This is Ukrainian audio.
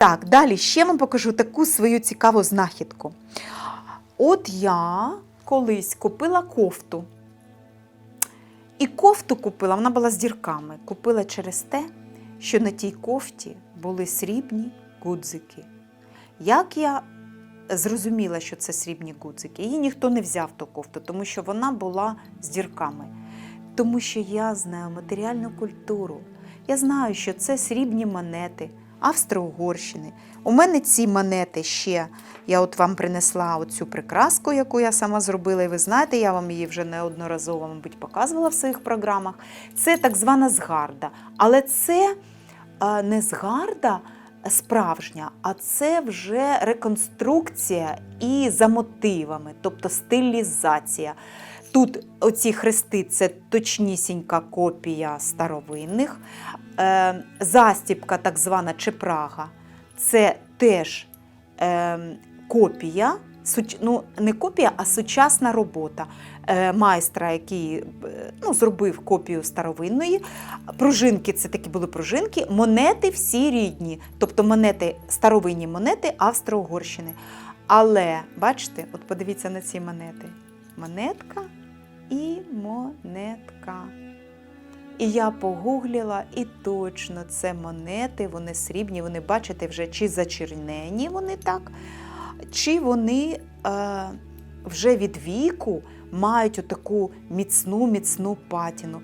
Так, далі ще вам покажу таку свою цікаву знахідку. От я колись купила кофту. І кофту купила, вона була з дірками. Купила через те, що на тій кофті були срібні гудзики. Як я зрозуміла, що це срібні гудзики, її ніхто не взяв ту кофту, тому що вона була з дірками. Тому що я знаю матеріальну культуру. Я знаю, що це срібні монети Австро-Угорщини. У мене ці монети ще. Я от вам принесла оцю прикраску, яку я сама зробила, і ви знаєте, я вам її вже неодноразово, мабуть, показувала в своїх програмах. Це так звана згарда. Але це е, не згарда справжня, а це вже реконструкція і за мотивами, тобто стилізація. Тут оці хрести це точнісінька копія старовинних. Е, застіпка, так звана чепрага, це теж е, копія, ну, не копія, а сучасна робота е, майстра, який е, ну, зробив копію старовинної. Пружинки це такі були пружинки, монети всі рідні, тобто монети, старовинні монети Австро-Угорщини. Але бачите, от подивіться на ці монети. Монетка і монетка. І я погуглила, і точно це монети, вони срібні, вони бачите вже чи зачернені вони так, чи вони е, вже від віку мають отаку міцну, міцну патіну.